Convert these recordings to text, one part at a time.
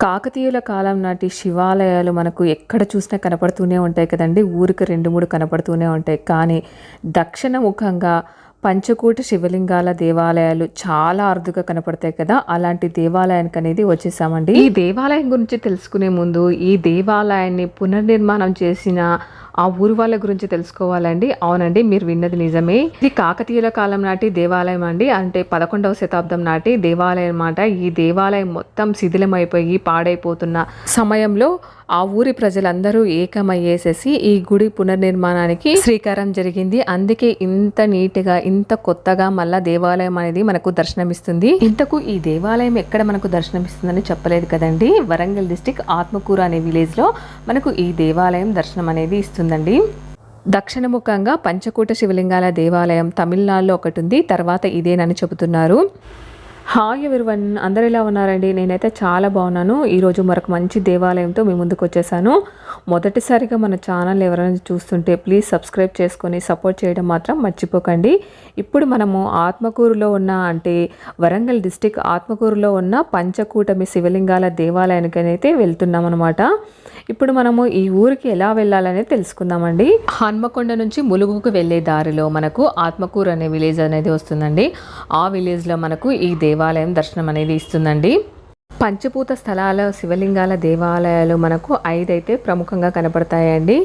కాకతీయుల కాలం నాటి శివాలయాలు మనకు ఎక్కడ చూసినా కనపడుతూనే ఉంటాయి కదండి. ఊరికి రెండు మూడు కనపడుతూనే ఉంటాయి. కానీ దక్షిణ ముఖంగా పంచకూట శివలింగాల దేవాలయాలు చాలా అరుదుగా కనపడతాయి కదా. అలాంటి దేవాలయానికి అనేది వచ్చేసామండి. ఈ దేవాలయం గురించి తెలుసుకునే ముందు ఈ దేవాలయాన్ని పునర్నిర్మాణం చేసిన ఆ ఊరు వాళ్ళ గురించి తెలుసుకోవాలండి. అవునండి మీరు విన్నది నిజమే. ఇది కాకతీయుల కాలం నాటి దేవాలయం అండి. అంటే పదకొండవ శతాబ్దం నాటి దేవాలయం అన్నమాట. ఈ దేవాలయం మొత్తం శిథిలమైపోయి పాడైపోతున్న సమయంలో ఆ ఊరి ప్రజలందరూ ఏకమయ్యేసేసి ఈ గుడి పునర్నిర్మాణానికి శ్రీకారం జరిగింది. అందుకే ఇంత నీట్గా ఇంత కొత్తగా మళ్ళా దేవాలయం అనేది మనకు దర్శనమిస్తుంది. ఇంతకు ఈ దేవాలయం ఎక్కడ మనకు దర్శనమిస్తుందని చెప్పలేదు కదండి. వరంగల్ డిస్టిక్ ఆత్మకూరు అనే విలేజ్లో మనకు ఈ దేవాలయం దర్శనం అనేది ఇస్తుంది. ఇస్తుందండి దక్షిణముఖంగా పంచకూట శివలింగాల దేవాలయం తమిళనాడులో ఒకటి ఉంది తర్వాత ఇదేనని చెబుతున్నారు. హాయ్ ఎవరివన్ అందరు ఎలా ఉన్నారండి? నేనైతే చాలా బాగున్నాను. ఈరోజు మరొక మంచి దేవాలయంతో మీ ముందుకు వచ్చేసాను. మొదటిసారిగా మన ఛానల్ ఎవరైనా చూస్తుంటే ప్లీజ్ సబ్స్క్రైబ్ చేసుకొని సపోర్ట్ చేయడం మాత్రం మర్చిపోకండి. ఇప్పుడు మనము ఆత్మకూరులో ఉన్న అంటే వరంగల్ డిస్టిక్ ఆత్మకూరులో ఉన్న పంచకూటమి శివలింగాల దేవాలయానికి అయితే వెళ్తున్నాం అనమాట ఇప్పుడు మనము ఈ ఊరికి ఎలా వెళ్ళాలనేది తెలుసుకుందామండి. హన్మకొండ నుంచి ములుగుకు వెళ్ళే దారిలో మనకు ఆత్మకూరు అనే విలేజ్ అనేది వస్తుందండి. ఆ విలేజ్లో మనకు ఈ దేవాలయం దర్శనం అనేది ఇస్తుందండి. పంచభూత స్థలాల శివలింగాల దేవాలయాలు మనకు ఐదైతే ప్రముఖంగా కనపడతాయండి.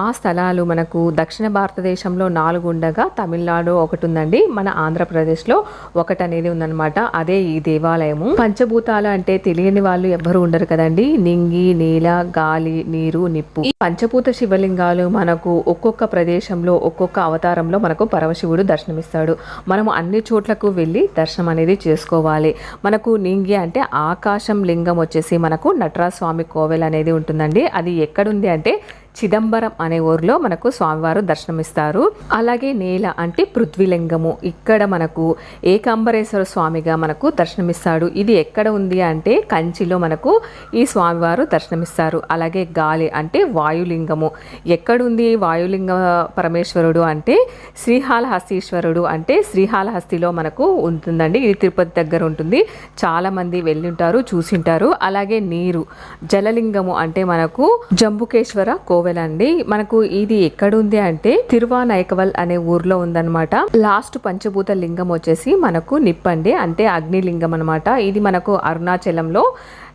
ఆ స్థలాలు మనకు దక్షిణ భారతదేశంలో నాలుగు ఉండగా తమిళనాడు ఒకటి ఉందండి మన ఆంధ్రప్రదేశ్లో ఒకటి అనేది ఉందన్నమాట. అదే ఈ దేవాలయము. పంచభూతాలు అంటే తెలియని వాళ్ళు ఎవ్వరు ఉండరు కదండి. నింగి నీల గాలి నీరు నిప్పు. ఈ పంచభూత శివలింగాలు మనకు ఒక్కొక్క ప్రదేశంలో ఒక్కొక్క అవతారంలో మనకు పరమశివుడు దర్శనమిస్తాడు. మనము అన్ని చోట్లకు వెళ్ళి దర్శనం అనేది చేసుకోవాలి. మనకు నింగి అంటే ఆకాశం లింగం వచ్చేసి మనకు నటరాజ స్వామి కోవెల్ అనేది ఉంటుందండి. అది ఎక్కడుంది అంటే చిదంబరం అనే ఊరిలో మనకు స్వామివారు దర్శనమిస్తారు. అలాగే నేల అంటే పృథ్వీలింగము. ఇక్కడ మనకు ఏకాంబరేశ్వర స్వామిగా మనకు దర్శనమిస్తాడు. ఇది ఎక్కడ ఉంది అంటే కంచిలో మనకు ఈ స్వామివారు దర్శనమిస్తారు. అలాగే గాలి అంటే వాయులింగము. ఎక్కడుంది వాయులింగ పరమేశ్వరుడు అంటే? శ్రీహాళహస్తీశ్వరుడు అంటే శ్రీహాలహస్తిలో మనకు ఉంటుందండి. ఇది తిరుపతి దగ్గర ఉంటుంది. చాలామంది వెళ్ళుంటారు చూసింటారు. అలాగే నీరు జలలింగము అంటే మనకు జంబుకేశ్వర కోవెల్ అండి మనకు ఇది ఎక్కడుంది అంటే తిరువానాయకవల్ అనే ఊర్లో ఉందన్నమాట. లాస్ట్ పంచభూత లింగం వచ్చేసి మనకు నిప్పండి అంటే అగ్నిలింగం అనమాట ఇది మనకు అరుణాచలంలో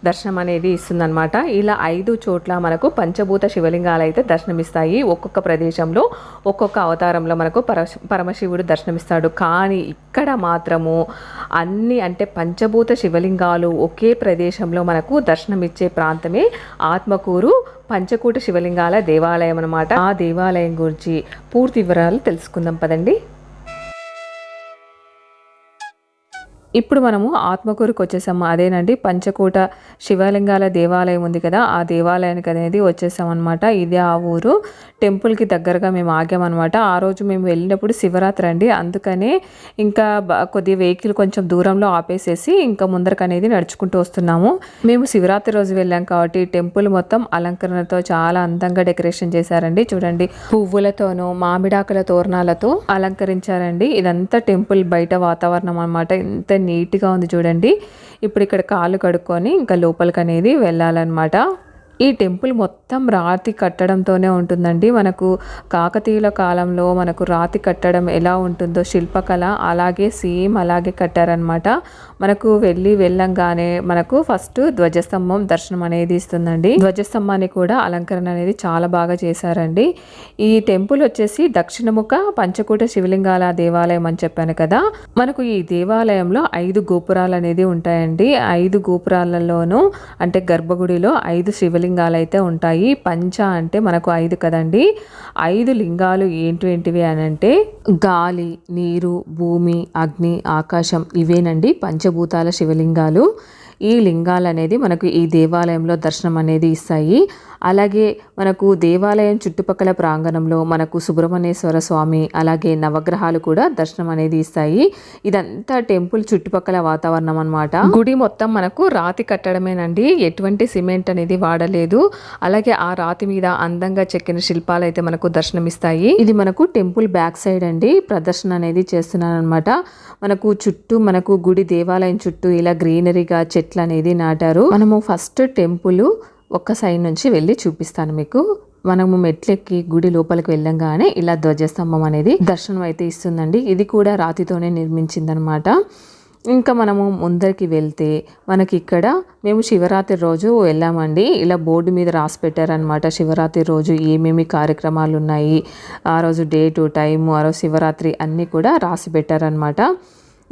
దర్శనం అనేది ఇస్తుందన్నమాట. ఇలా ఐదు చోట్ల మనకు పంచభూత శివలింగాలు అయితే దర్శనమిస్తాయి. ఒక్కొక్క ప్రదేశంలో ఒక్కొక్క అవతారంలో మనకు పర పరమశివుడు దర్శనమిస్తాడు. కానీ ఇక్కడ మాత్రము అన్ని అంటే పంచభూత శివలింగాలు ఒకే ప్రదేశంలో మనకు దర్శనమిచ్చే ప్రాంతమే ఆత్మకూరు పంచకూట శివలింగాల దేవాలయం అనమాట ఆ దేవాలయం గురించి పూర్తి వివరాలు తెలుసుకుందాం పదండి. ఇప్పుడు మనము ఆత్మకూరుకు వచ్చేసాము అదేనండి పంచకూట శివలింగాల దేవాలయం ఉంది కదా ఆ దేవాలయానికి అనేది వచ్చేసాం అనమాట ఇదే ఆ ఊరు. టెంపుల్కి దగ్గరగా మేము ఆగామన్నమాట. ఆ రోజు మేము వెళ్ళినప్పుడు శివరాత్రి అండి. అందుకనే ఇంకా కొద్ది వెహికల్ కొంచెం దూరంలో ఆపేసేసి ఇంకా ముందరకు అనేది నడుచుకుంటూ వస్తున్నాము. మేము శివరాత్రి రోజు వెళ్ళాం కాబట్టి టెంపుల్ మొత్తం అలంకరణతో చాలా అందంగా డెకరేషన్ చేశారండి. చూడండి పువ్వులతోనూ మామిడాకుల తోరణాలతో అలంకరించారండి. ఇదంతా టెంపుల్ బయట వాతావరణం అనమాట ఎంత నీట్గా ఉంది చూడండి. ఇప్పుడు ఇక్కడ కాళ్ళు కడుక్కొని ఇంకా లోపలికి అనేది వెళ్ళాలన్నమాట. ఈ టెంపుల్ మొత్తం రాతి కట్టడంతోనే ఉంటుందండి. మనకు కాకతీయుల కాలంలో మనకు రాతి కట్టడం ఎలా ఉంటుందో శిల్పకళ అలాగే సేమ్ అలాగే కట్టారనమాట మనకు వెళ్ళి వెళ్ళంగానే మనకు ఫస్ట్ ధ్వజస్తంభం దర్శనం అనేది ఇస్తుందండి. ధ్వజస్తంభాన్ని కూడా అలంకరణ అనేది చాలా బాగా చేశారండి. ఈ టెంపుల్ వచ్చేసి దక్షిణముఖ పంచకూట శివలింగాల దేవాలయం అని చెప్పాను కదా. మనకు ఈ దేవాలయంలో ఐదు గోపురాలు అనేది ఉంటాయండి. ఐదు గోపురాలలోనూ అంటే గర్భగుడిలో ఐదు శివలింగాలు అయితే ఉంటాయి. పంచ అంటే మనకు ఐదు కదండి. ఐదు లింగాలు ఏంటివేంటివి అని అంటే గాలి నీరు భూమి అగ్ని ఆకాశం ఇవేనండి. పంచ పంచభూతాల శివలింగాలు. ఈ లింగాలు అనేది మనకు ఈ దేవాలయంలో దర్శనం అనేది ఇస్తాయి. అలాగే మనకు దేవాలయం చుట్టుపక్కల ప్రాంగణంలో మనకు సుబ్రహ్మణ్యేశ్వర స్వామి అలాగే నవగ్రహాలు కూడా దర్శనం అనేది ఇస్తాయి. ఇదంతా టెంపుల్ చుట్టుపక్కల వాతావరణం అన్నమాట. గుడి మొత్తం మనకు రాతి కట్టడమేనండి. ఎటువంటి సిమెంట్ అనేది వాడలేదు. అలాగే ఆ రాతి మీద అందంగా చెక్కిన శిల్పాలు అయితే మనకు దర్శనమిస్తాయి. ఇది మనకు టెంపుల్ బ్యాక్ సైడ్ అండి. ప్రదర్శన అనేది చేస్తున్నాను అనమాట మనకు చుట్టూ మనకు గుడి దేవాలయం చుట్టూ ఇలా గ్రీనరీగా చెట్లు చెట్లు అనేది నాటారు. మనము ఫస్ట్ టెంపుల్ ఒక్క సైడ్ నుంచి వెళ్ళి చూపిస్తాను మీకు. మనము మెట్లెక్కి గుడి లోపలికి వెళ్ళంగానే ఇలా ధ్వజస్తంభం అనేది దర్శనం అయితే ఇస్తుందండి. ఇది కూడా రాతితోనే నిర్మించిందనమాట. ఇంకా మనము ముందరికి వెళ్తే మనకి ఇక్కడ మేము శివరాత్రి రోజు వెళ్ళామండి. ఇలా బోర్డు మీద రాసి పెట్టారనమాట. శివరాత్రి రోజు ఏమేమి కార్యక్రమాలు ఉన్నాయి ఆ రోజు డేటు టైము ఆ రోజు శివరాత్రి అన్నీ కూడా రాసి పెట్టారనమాట.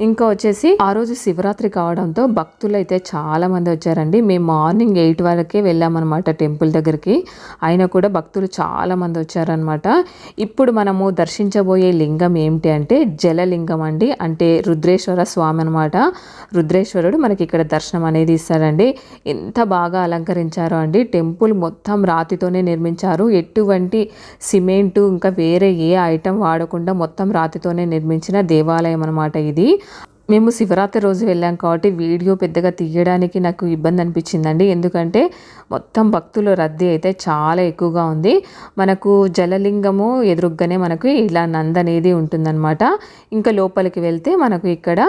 ఇంకా వచ్చేసి ఆ రోజు శివరాత్రి కావడంతో భక్తులు అయితే చాలా మంది వచ్చారండి. మేము మార్నింగ్ ఎయిట్ వరకే వెళ్ళామన్నమాట టెంపుల్ దగ్గరికి. అయినా కూడా భక్తులు చాలా మంది వచ్చారనమాట ఇప్పుడు మనము దర్శించబోయే లింగం ఏమిటి అంటే జలలింగం అండి. అంటే రుద్రేశ్వర స్వామి అనమాట రుద్రేశ్వరుడు మనకి ఇక్కడ దర్శనం అనేది ఇస్తారండి ఎంత బాగా అలంకరించారో అండి. టెంపుల్ మొత్తం రాతితోనే నిర్మించారు. ఎటువంటి సిమెంటు ఇంకా వేరే ఏ ఐటెం వాడకుండా మొత్తం రాతితోనే నిర్మించిన దేవాలయం అనమాట ఇది. మేము శివరాత్రి రోజు వెళ్ళాం కాబట్టి వీడియో పెద్దగా తీయడానికి నాకు ఇబ్బంది అనిపించిందండి. ఎందుకంటే మొత్తం భక్తుల రద్దీ అయితే చాలా ఎక్కువగా ఉంది. మనకు జలలింగము ఎదురుగ్గానే మనకు ఇలా నంద అనేది ఉంటుందన్నమాట. ఇంకా లోపలికి వెళ్తే మనకు ఇక్కడ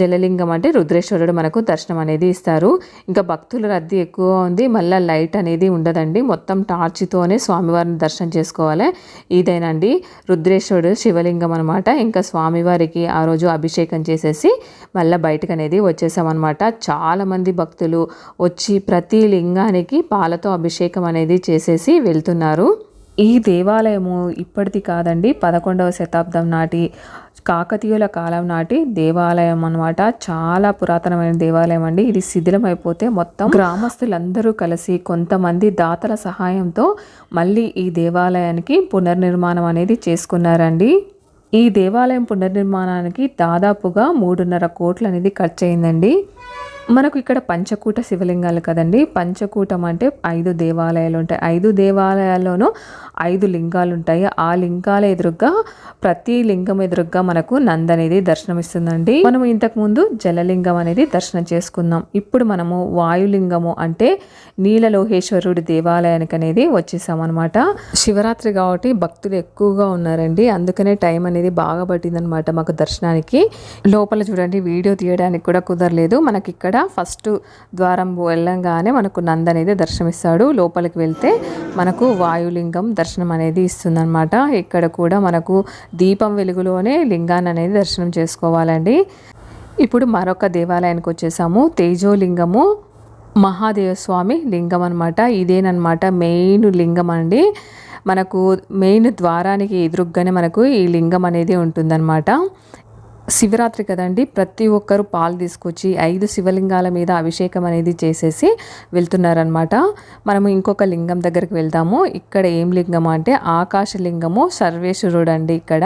జలలింగం అంటే రుద్రేశ్వరుడు మనకు దర్శనం అనేది ఇస్తారు. ఇంకా భక్తుల రద్దీ ఎక్కువ ఉంది. మళ్ళీ లైట్ అనేది ఉండదండి. మొత్తం టార్చ్తోనే స్వామివారిని దర్శనం చేసుకోవాలి. ఇదేనండి రుద్రేశ్వరుడు శివలింగం అనమాట ఇంకా స్వామివారికి ఆ రోజు అభిషేకం చేసే చేసేసి మళ్ళీ బయటకు అనేది వచ్చేసామన్నమాట. చాలామంది భక్తులు వచ్చి ప్రతి లింగానికి పాలతో అభిషేకం అనేది చేసేసి వెళ్తున్నారు. ఈ దేవాలయము ఇప్పటిది కాదండి పదకొండవ శతాబ్దం నాటి కాకతీయుల కాలం నాటి దేవాలయం అనమాట చాలా పురాతనమైన దేవాలయం అండి. ఇది శిథిలమైపోతే మొత్తం గ్రామస్తులందరూ కలిసి కొంతమంది దాతల సహాయంతో మళ్ళీ ఈ దేవాలయానికి పునర్నిర్మాణం అనేది చేసుకున్నారండి. ఈ దేవాలయం పునర్నిర్మాణానికి దాదాపుగా మూడున్నర కోట్లు అనేది ఖర్చు అయిందండి మనకు ఇక్కడ పంచకూట శివలింగాలు కదండి. పంచకూటం అంటే ఐదు దేవాలయాలు ఉంటాయి. ఐదు దేవాలయాల్లోనూ ఐదు లింగాలు ఉంటాయి. ఆ లింగాల ఎదురుగా ప్రతి లింగం ఎదురుగా మనకు నంద అనేది దర్శనమిస్తుందండి. మనం ఇంతకు ముందు జలలింగం అనేది దర్శనం చేసుకుందాం ఇప్పుడు మనము వాయులింగము అంటే నీలలోహేశ్వరుడి దేవాలయానికి అనేది వచ్చేసామన్నమాట. శివరాత్రి కాబట్టి భక్తులు ఎక్కువగా ఉన్నారండి. అందుకనే టైం అనేది బాగా పట్టిందనమాట మాకు దర్శనానికి. లోపల చూడండి వీడియో తీయడానికి కూడా కుదరలేదు. మనకి ఇక్కడ ఫస్ట్ ద్వారం వెళ్ళంగానే మనకు నంద అనేది దర్శనమిస్తాడు. లోపలికి వెళ్తే మనకు వాయులింగం దర్శనం అనేది ఇస్తుందన్నమాట. ఇక్కడ కూడా మనకు దీపం వెలుగులోనే లింగాన్ని అనేది దర్శనం చేసుకోవాలండి. ఇప్పుడు మరొక దేవాలయానికి వచ్చేసాము. తేజోలింగము మహాదేవస్వామి లింగం అనమాట ఇదేనమాట మెయిన్ లింగం అండి. మనకు మెయిన్ ద్వారానికి ఎదురుగ్గానే మనకు ఈ లింగం అనేది ఉంటుందన్నమాట. శివరాత్రి కదండి. ప్రతి ఒక్కరు పాలు తీసుకొచ్చి ఐదు శివలింగాల మీద అభిషేకం అనేది చేసేసి వెళ్తున్నారనమాట మనము ఇంకొక లింగం దగ్గరికి వెళ్దాము. ఇక్కడ ఏం లింగం అంటే ఆకాశలింగము సర్వేశ్వరుడు అండి ఇక్కడ.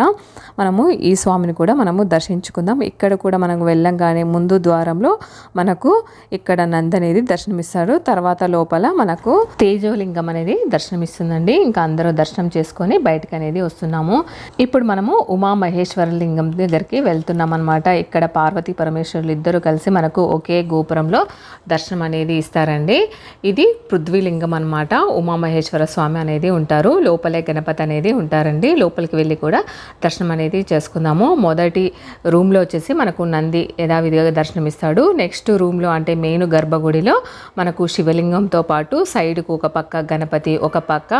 మనము ఈ స్వామిని కూడా మనము దర్శించుకుందాం. ఇక్కడ కూడా మనకు వెళ్ళంగానే ముందు ద్వారంలో మనకు ఇక్కడ నందనేది అనేది దర్శనమిస్తారు తర్వాత లోపల మనకు తేజోలింగం అనేది దర్శనమిస్తుందండి. ఇంకా అందరూ దర్శనం చేసుకొని బయటకు అనేది వస్తున్నాము. ఇప్పుడు మనము ఉమా మహేశ్వర లింగం దగ్గరికి వెళ్తాం వెళ్తున్నాం అనమాట ఇక్కడ పార్వతీ పరమేశ్వరులు ఇద్దరు కలిసి మనకు ఒకే గోపురంలో దర్శనం అనేది ఇస్తారండి. ఇది పృథ్వీలింగం అనమాట ఉమామహేశ్వర స్వామి అనేది ఉంటారు. లోపలే గణపతి అనేది ఉంటారండి. లోపలికి వెళ్ళి కూడా దర్శనం అనేది చేసుకుందాము. మొదటి రూమ్లో వచ్చేసి మనకు నంది యథావిధిగా దర్శనం ఇస్తాడు నెక్స్ట్ రూమ్లో అంటే మెయిన్ గర్భగుడిలో మనకు శివలింగంతో పాటు సైడ్కు ఒక పక్క గణపతి ఒక పక్క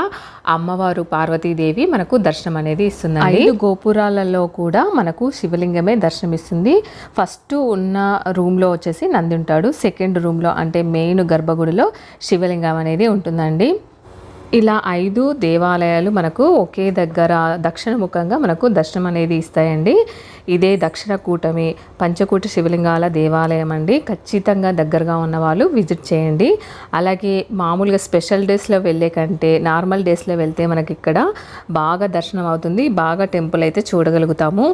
అమ్మవారు పార్వతీదేవి మనకు దర్శనం అనేది ఇస్తుంది ఐదు గోపురాలలో కూడా మనకు శివలింగమే దర్శనమిస్తుంది. ఫస్ట్ ఉన్న రూమ్లో వచ్చేసి నంది ఉంటాడు. సెకండ్ రూమ్లో అంటే మెయిన్ గర్భగుడిలో శివలింగం అనేది ఉంటుందండి. ఇలా ఐదు దేవాలయాలు మనకు ఒకే దగ్గర దక్షిణ ముఖంగా మనకు దర్శనం అనేది ఇస్తాయండి. ఇదే దక్షిణ కూటమి పంచకూట శివలింగాల దేవాలయం అండి. ఖచ్చితంగా దగ్గరగా ఉన్న వాళ్ళు విజిట్ చేయండి. అలాగే మామూలుగా స్పెషల్ డేస్లో వెళ్ళే కంటే నార్మల్ డేస్లో వెళ్తే మనకి ఇక్కడ బాగా దర్శనం అవుతుంది. బాగా టెంపుల్ అయితే చూడగలుగుతాము.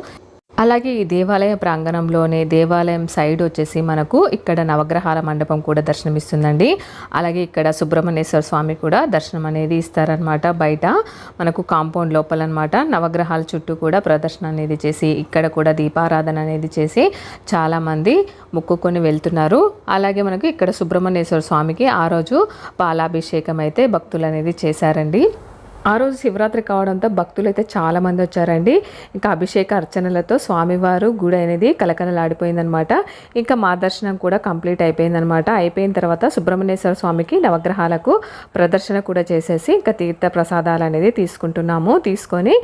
అలాగే ఈ దేవాలయ ప్రాంగణంలోనే దేవాలయం సైడ్ వచ్చేసి మనకు ఇక్కడ నవగ్రహాల మండపం కూడా దర్శనమిస్తుందండి. అలాగే ఇక్కడ సుబ్రహ్మణ్యేశ్వర స్వామి కూడా దర్శనం అనేది ఇస్తారనమాట బయట. మనకు కాంపౌండ్ లోపల అనమాట నవగ్రహాల చుట్టూ కూడా ప్రదర్శన అనేది చేసి ఇక్కడ కూడా దీపారాధన అనేది చేసి చాలామంది మొక్కుకొని వెళ్తున్నారు. అలాగే మనకు ఇక్కడ సుబ్రహ్మణ్యేశ్వర స్వామికి ఆ రోజు పాలాభిషేకం అయితే భక్తులు అనేది చేశారండి. ఆ రోజు శివరాత్రి కావడంతో భక్తులు అయితే చాలామంది వచ్చారండి. ఇంకా అభిషేక అర్చనలతో స్వామివారు గుడి అనేది కలకలలాడిపోయిందనమాట. ఇంకా మా దర్శనం కూడా కంప్లీట్ అయిపోయిందనమాట. అయిపోయిన తర్వాత సుబ్రహ్మణ్యేశ్వర స్వామికి నవగ్రహాలకు ప్రదర్శన కూడా చేసేసి ఇంకా తీర్థ ప్రసాదాలు అనేది తీసుకుంటున్నాము. తీసుకొని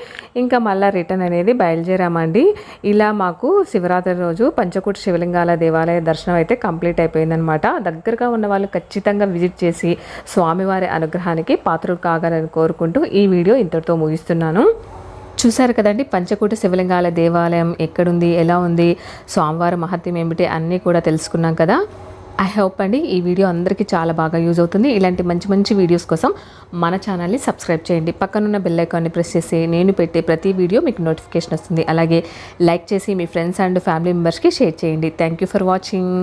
ఇంకా మళ్ళీ రిటర్న్ అనేది బయలుదేరామండి. ఇలా మాకు శివరాత్రి రోజు పంచకూట శివలింగాల దేవాలయ దర్శనం అయితే కంప్లీట్ అయిపోయిందనమాట. దగ్గరగా ఉన్న వాళ్ళు ఖచ్చితంగా విజిట్ చేసి స్వామివారి అనుగ్రహానికి పాత్రలు కాగలని కోరుకుంటూ ఈ వీడియో ఇంతటితో ముగిస్తున్నాను. చూశారు కదండి పంచకూట శివలింగాల దేవాలయం ఎక్కడుంది ఎలా ఉంది స్వామివారి మహత్యం ఏమిటి అన్నీ కూడా తెలుసుకున్నాం కదా. ఐ హోప్ అండి ఈ వీడియో అందరికీ చాలా బాగా యూజ్ అవుతుంది. ఇలాంటి మంచి మంచి వీడియోస్ కోసం మన ఛానల్ని సబ్స్క్రైబ్ చేయండి. పక్కనున్న బెల్ ఐకాన్ని ప్రెస్ చేసి నేను పెట్టే ప్రతి వీడియో మీకు నోటిఫికేషన్ వస్తుంది. అలాగే లైక్ చేసి మీ ఫ్రెండ్స్ అండ్ ఫ్యామిలీ మెంబర్స్కి షేర్ చేయండి. Thank you for watching